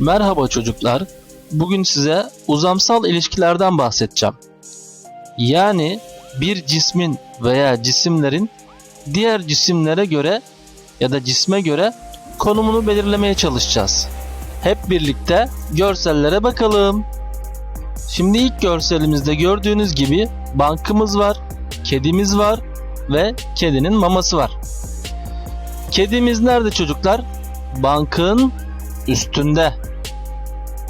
Merhaba çocuklar. Bugün size uzamsal ilişkilerden bahsedeceğim. Yani bir cismin veya cisimlerin diğer cisimlere göre ya da cisme göre konumunu belirlemeye çalışacağız. Hep birlikte görsellere bakalım. Şimdi ilk görselimizde gördüğünüz gibi bankımız var, kedimiz var ve kedinin maması var. Kedimiz nerede çocuklar? Bankın üstünde.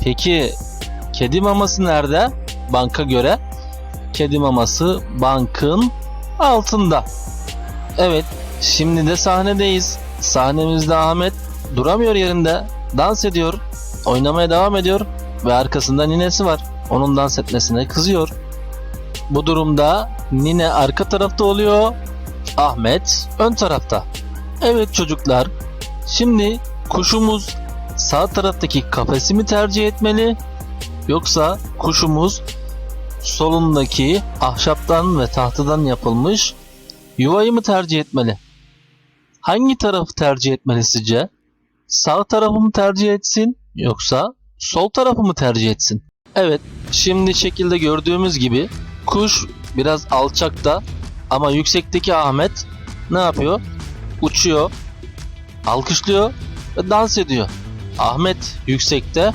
Peki kedi maması nerede? Banka göre kedi maması bankın altında. Evet, şimdi de sahnedeyiz. Sahnemizde Ahmet duramıyor yerinde, dans ediyor, oynamaya devam ediyor ve arkasında ninesi var. Onun dans etmesine kızıyor. Bu durumda nine arka tarafta oluyor, Ahmet ön tarafta. Evet çocuklar, şimdi kuşumuz sağ taraftaki kafesi mi tercih etmeli yoksa kuşumuz solundaki ahşaptan ve tahtadan yapılmış yuvayı mı tercih etmeli? Hangi tarafı tercih etmeli sizce? Sağ tarafı mı tercih etsin yoksa sol tarafı mı tercih etsin? Evet, şimdi şekilde gördüğümüz gibi kuş biraz alçakta ama yüksekteki Ahmet ne yapıyor? Uçuyor, alkışlıyor ve dans ediyor. Ahmet yüksekte,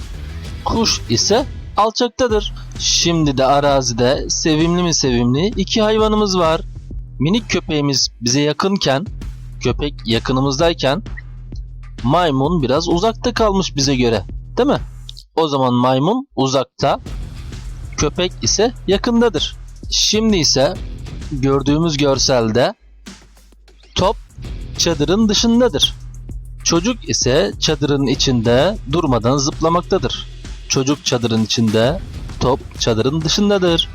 kuş ise alçaktadır. Şimdi de arazide sevimli mi sevimli iki hayvanımız var. Minik köpeğimiz bize yakınken, köpek yakınımızdayken maymun biraz uzakta kalmış bize göre. Değil mi? O zaman maymun uzakta, köpek ise yakındadır. Şimdi ise gördüğümüz görselde top çadırın dışındadır. Çocuk ise çadırın içinde durmadan zıplamaktadır. Çocuk çadırın içinde, top çadırın dışındadır.